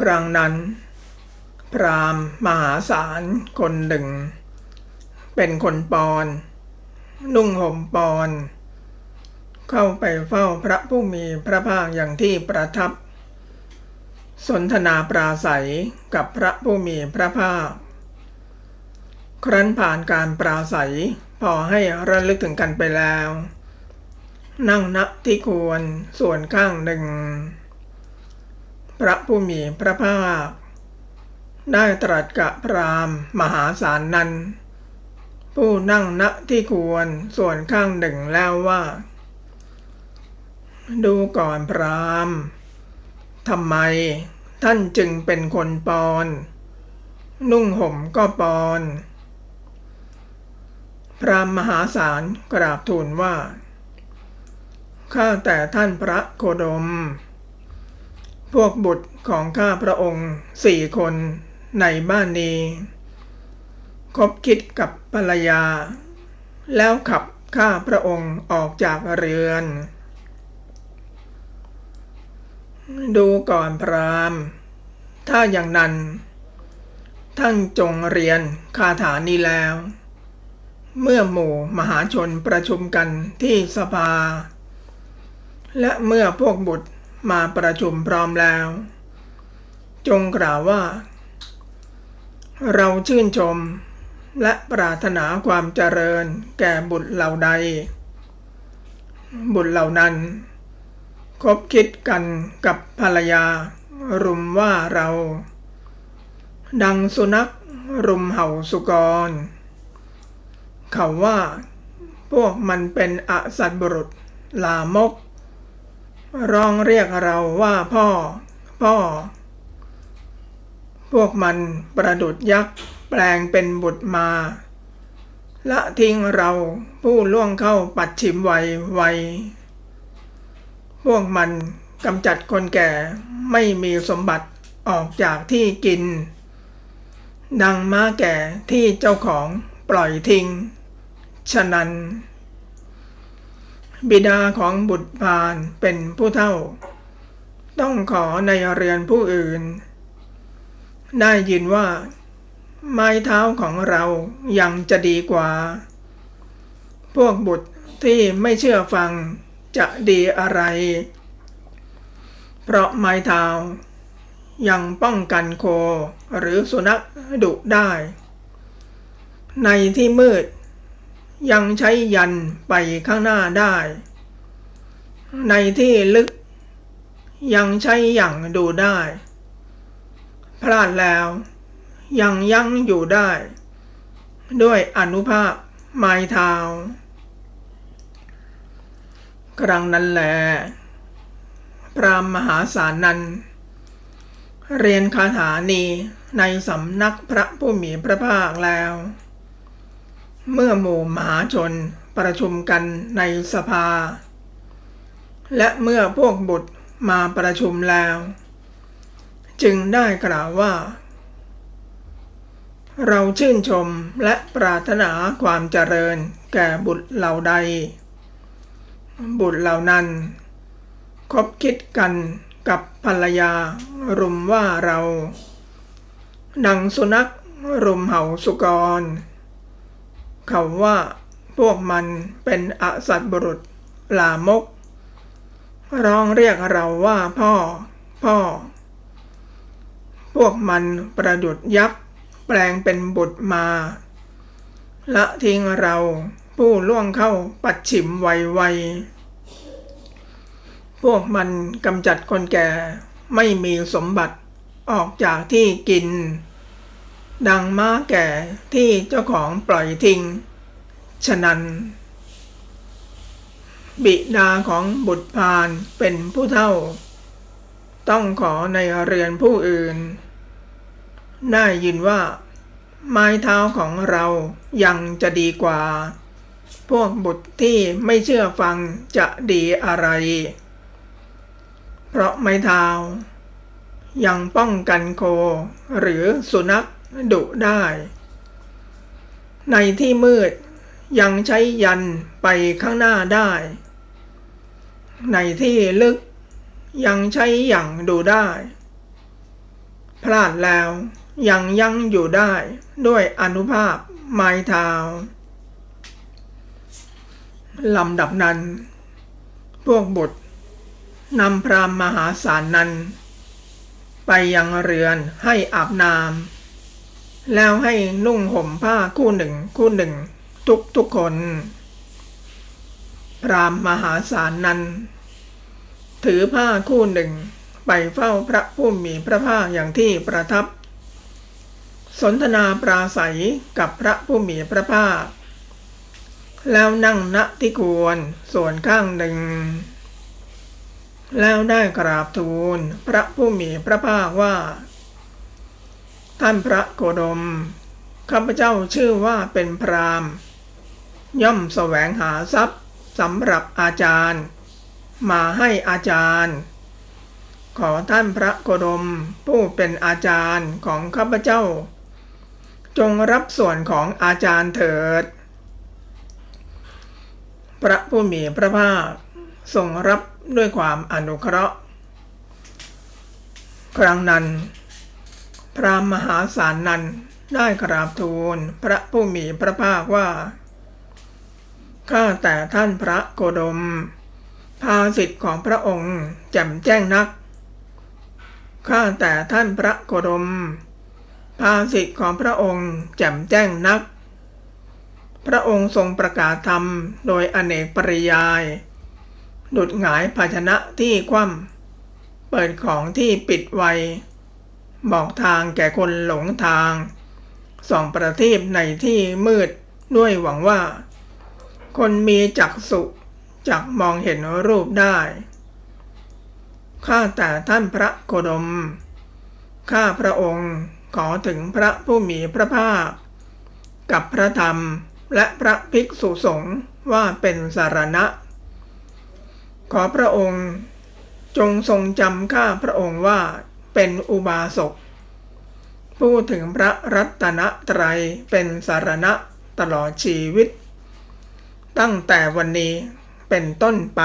ครั้งนั้น พรามมหาศาลคนหนึ่ง เป็นคนปอน นุ่งห่มปอน เข้าไปเฝ้าพระผู้มีพระภาคอย่างที่ประทับ สนทนาปราศัยกับพระผู้มีพระภาค ครั้นผ่านการปราศัยพอให้ระลึกถึงกันไปแล้ว นั่งณที่ควรส่วนข้างหนึ่ง พระผู้มีพระภาค ได้ตรัสกับพราหมณ์มหาศาลนั้น ผู้นั่งณที่ควรส่วนข้างหนึ่งแล้วว่า ดูก่อนพราหมณ์ทำไมท่านจึงเป็นคนปอน นุ่งห่มก็ปอน พราหมณ์มหาศาลกราบทูลว่า ข้าแต่ท่านพระโคดม พวกบุตรของข้าพระองค์สี่คนในบ้านนี้ คบคิดกับภรรยา แล้วขับข้าพระองค์ออกจากเรือน ดูก่อนพรามถ้าอย่างนั้น ท่านจงเรียนคาถานี้แล้ว เมื่อหมู่มหาชนประชุมกันที่สภา และเมื่อพวกบุตร มาประชุมพร้อมแล้ว จงกล่าวว่า เราชื่นชม และปรารถนาความเจริญแก่บุตรเหล่าใด บุตรเหล่านั้นคบคิดกันกับภรรยา รุมว่าเรา ดังสุนัขรุมเห่าสุกร เขาว่า พวกมันเป็นอสัตบุรุษลามก ร้องเรียกเราว่าพ่อ พ่อ พวกมันประดุดยักษ์แปลงเป็นบุตรมา ละทิ้งเราผู้ล่วงเข้าปัดฉิมวัยวัยพวกมันกำจัดคนแก่ไม่มีสมบัติออกจากที่กิน ดังม้าแก่ที่เจ้าของปล่อยทิ้ง ฉะนั้น บิดาของบุตรพานเป็นผู้เท่า ต้องขอในเรือนผู้อื่น ได้ยินว่า ไม้เท้าของเรายังจะดีกว่า พวกบุตรที่ไม่เชื่อฟังจะดีอะไร เพราะไม้เท้ายังป้องกันโคหรือสุนัขดุได้ ในที่มืด ยังใช้ยันไปข้างหน้าได้ ในที่ลึก ยังใช้อย่างดูได้ พลาดแล้ว ยังยั้งอยู่ได้ ด้วยอนุภาพไม้เท้าครั้งนั้นแหลพรามหาศาลนั้นเรียนคาถานีในสำนักพระผู้มีพระภาคแล้ว เมื่อหมู่มหาชนประชุมกันในสภา และเมื่อพวกบุตรมาประชุมแล้ว จึงได้กล่าวว่า เราชื่นชมและปรารถนาความเจริญแก่บุตรเหล่าใด บุตรเหล่านั้น คบคิดกันกับภรรยารุมว่าเรา ดังสุนัขรุมเห่าสุกร เขาว่าพวกมันเป็นอสัตบุรุษลามก ร้องเรียกเราว่าพ่อ พ่อ พวกมันประดุดยักษ์แปลงเป็นบุตรมา ละทิ้งเราผู้ล่วงเข้าปัดฉิมไวไวพวกมันกำจัดคนแก่ไม่มีสมบัติออกจากที่กิน ดังม้าแก่ที่เจ้าของปล่อยทิ้ง ฉะนั้น บิดาของบุตรพานเป็นผู้เท่า ต้องขอในเรือนผู้อื่น ได้ยินว่า ไม้เท้าของเรายังจะดีกว่า พวกบุตรที่ไม่เชื่อฟังจะดีอะไร เพราะไม้เท้ายังป้องกันโคหรือสุนัข ดุได้ ในที่มืดยังใช้ยันไปข้างหน้าได้ ในที่ลึกยังใช้อย่างดูได้ พลาดแล้วยังยั้งอยู่ได้ด้วยอนุภาพไม้เท้าลำดับนั้น พวกบุตรนำพรามมหาศาลนั้น ไปยังเรือนให้อาบน้ำ แล้วให้นุ่งห่มผ้าคู่หนึ่งคู่หนึ่ง ทุกทุกคน พรามมหาศาลนั้น ถือผ้าคู่หนึ่ง ไปเฝ้าพระผู้มีพระภาคอย่างที่ประทับ สนทนาปราศัยกับพระผู้มีพระภาค แล้วนั่งณที่ควรส่วนข้างหนึ่ง แล้วได้กราบทูลพระผู้มีพระภาคว่า ท่านพระโคดม ข้าพเจ้าชื่อว่าเป็นพรามย่อมแสวงหาทรัพย์สำหรับอาจารย์ มาให้อาจารย์ ขอท่านพระโคดมผู้เป็นอาจารย์ของข้าพเจ้า จงรับส่วนของอาจารย์เถิด พระผู้มีพระภาคทรงรับด้วยความอนุเคราะห์ ครั้งนั้น พระมหาศาลนั้นได้กราบทูลพระผู้มีพระภาคว่า ข้าแต่ท่านพระโกดม ภาสิทธิ์ของพระองค์แจ่มแจ้งนัก ข้าแต่ท่านพระโกดม ภาสิทธิ์ของพระองค์แจ่มแจ้งนัก พระองค์ทรงประกาศธรรมโดยอเนกปริยาย ดุดหงายภาชนะที่คว่ำเปิดของที่ปิดไว บอกทางแก่คนหลงทาง ส่องประทีปในที่มืดด้วยหวังว่า คนมีจักษุจักมองเห็นรูปได้ ข้าแต่ท่านพระโคดม ข้าพระองค์ขอถึงพระผู้มีพระภาค กับพระธรรมและพระภิกษุสงฆ์ว่าเป็นสารณะ ขอพระองค์จงทรงจำข้าพระองค์ว่า เป็นอุบาสกพูดถึงพระรัตนตรัยเป็นสารณะตลอดชีวิต ตั้งแต่วันนี้เป็นต้นไป